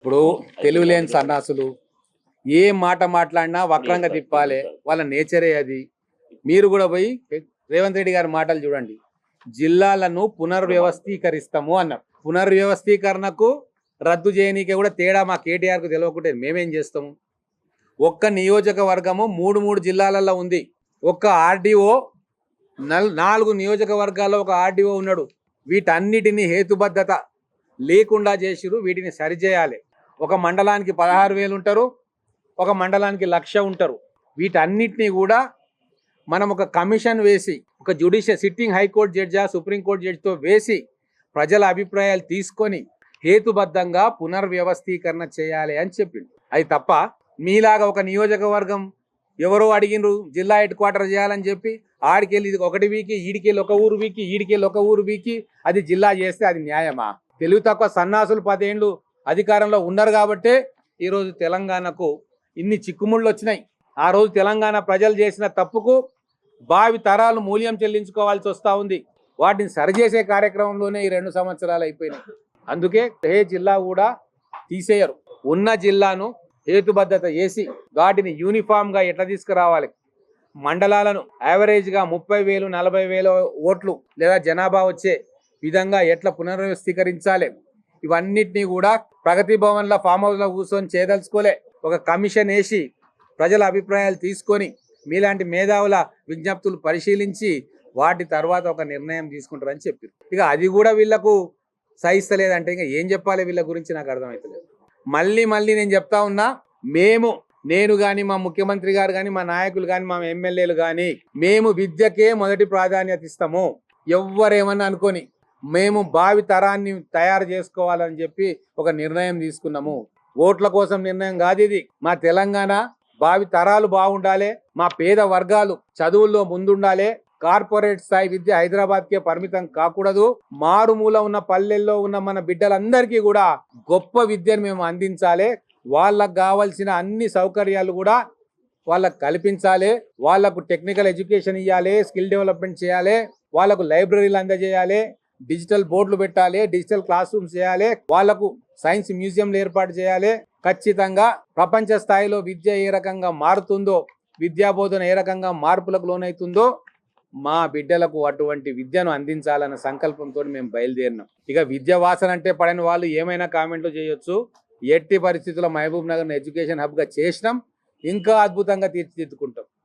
ఇప్పుడు తెలుగు లేని సన్నాసులు ఏ మాట మాట్లాడినా వక్రంగా తిప్పాలి వాళ్ళ నేచరే అది. మీరు కూడా పోయి రేవంత్ రెడ్డి గారి మాటలు చూడండి. జిల్లాలను పునర్వ్యవస్థీకరిస్తాము అన్నారు. పునర్వ్యవస్థీకరణకు రద్దు చేయనీకే కూడా తేడా మా కేటీఆర్కు తెలియకుంటే మేమేం చేస్తాము ఒక్క నియోజకవర్గము మూడు మూడు జిల్లాలలో ఉంది. ఒక్క ఆర్డీఓ నల్ నాలుగు నియోజకవర్గాల్లో ఒక ఆర్డీఓ ఉన్నాడు. వీటన్నిటిని హేతుబద్ధత లేకుండా చేసిరు వీటిని సరిచేయాలి. ఒక మండలానికి పదహారు వేలు ఉంటారు ఒక మండలానికి లక్ష ఉంటారు. వీటన్నిటినీ కూడా మనం ఒక కమిషన్ వేసి ఒక జ్యుడిషియల్ సిట్టింగ్ హైకోర్టు జడ్జా సుప్రీంకోర్టు జడ్జితో వేసి ప్రజల అభిప్రాయాలు తీసుకొని హేతుబద్ధంగా పునర్వ్యవస్థీకరణ చేయాలి అని చెప్పిండు. అది తప్ప మీలాగా ఒక నియోజకవర్గం ఎవరో అడిగినరు జిల్లా హెడ్ క్వార్టర్ చేయాలని చెప్పి ఆడికెళ్ళి ఇది ఒకటి వీకి ఈడికెళ్ళి ఒక ఊరు వీకి ఈడికెళ్ళి ఒక ఊరు వీకి అది జిల్లా చేస్తే అది న్యాయమా? తెలుగు తక్కువ సన్నాసులు పదేండ్లు అధికారంలో ఉన్నారు కాబట్టే ఈరోజు తెలంగాణకు ఇన్ని చిక్కుముళ్ళు వచ్చినాయి. ఆ రోజు తెలంగాణ ప్రజలు చేసిన తప్పుకు భావి తరాలు మూల్యం చెల్లించుకోవాల్సి వస్తూ ఉంది. వాటిని సరిచేసే కార్యక్రమంలోనే ఈ రెండు సంవత్సరాలు అయిపోయినాయి. అందుకే ఏ జిల్లా కూడా తీసేయరు. ఉన్న జిల్లాను హేతుబద్ధత చేసి వాటిని యూనిఫామ్గా ఎట్లా తీసుకురావాలి? మండలాలను యావరేజ్గా ముప్పై వేలు నలభై వేల ఓట్లు లేదా జనాభా వచ్చే విధంగా ఎట్లా పునర్వ్యవస్థీకరించాలి? ఇవన్నిటినీ కూడా ప్రగతి భవన్ల ఫామ్ హౌస్లో కూర్చొని చేయదలుచుకోలే. ఒక కమిషన్ వేసి ప్రజల అభిప్రాయాలు తీసుకొని మీలాంటి మేధావుల విజ్ఞప్తులు పరిశీలించి వాటి తర్వాత ఒక నిర్ణయం తీసుకుంటారని చెప్పారు. ఇక అది కూడా వీళ్ళకు సహిస్తలేదంటే ఇంకా ఏం చెప్పాలి వీళ్ళ గురించి నాకు అర్థమవుతలేదు మళ్ళీ మళ్ళీ నేను చెప్తా ఉన్నా మేము నేను కానీ మా ముఖ్యమంత్రి గారు కానీ మా నాయకులు కానీ మా ఎమ్మెల్యేలు కానీ మేము విద్యకే మొదటి ప్రాధాన్యత ఇస్తాము. ఎవరేమన్నా అనుకొని మేము భావి తరాన్ని తయారు చేసుకోవాలని చెప్పి ఒక నిర్ణయం తీసుకున్నాము. ఓట్ల కోసం నిర్ణయం కాదు ఇది. మా తెలంగాణ భావి తరాలు బాగుండాలి మా పేద వర్గాలు చదువుల్లో ముందుండాలి కార్పొరేట్ స్థాయి విద్య హైదరాబాద్కే పరిమితం కాకూడదు. మారుమూల ఉన్న పల్లెల్లో ఉన్న మన బిడ్డలందరికీ కూడా గొప్ప విద్యను మేము అందించాలి. వాళ్ళకు కావాల్సిన అన్ని సౌకర్యాలు కూడా వాళ్ళకు కల్పించాలి. వాళ్ళకు టెక్నికల్ ఎడ్యుకేషన్ ఇవ్వాలి స్కిల్ డెవలప్మెంట్ చేయాలి. వాళ్ళకు లైబ్రరీలు అందజేయాలి. డిజిటల్ బోర్డులు పెట్టాలి డిజిటల్ క్లాస్ రూమ్స్ చేయాలి వాళ్ళకు సైన్స్ మ్యూజియంలు ఏర్పాటు చేయాలి. ఖచ్చితంగా ప్రపంచ స్థాయిలో విద్య ఏ రకంగా మారుతుందో విద్యా బోధన ఏ రకంగా మార్పులకు లోనవుతుందో మా బిడ్డలకు అటువంటి విద్యను అందించాలన్న సంకల్పంతో మేము బయలుదేరినాం. ఇక విద్య వాసన అంటే పడని వాళ్ళు ఏమైనా కామెంట్లు చేయొచ్చు. ఎట్టి పరిస్థితుల్లో మహబూబ్ నగర్ను ఎడ్యుకేషన్ హబ్గా చేసినాం. ఇంకా అద్భుతంగా తీర్చిదిద్దుకుంటాం.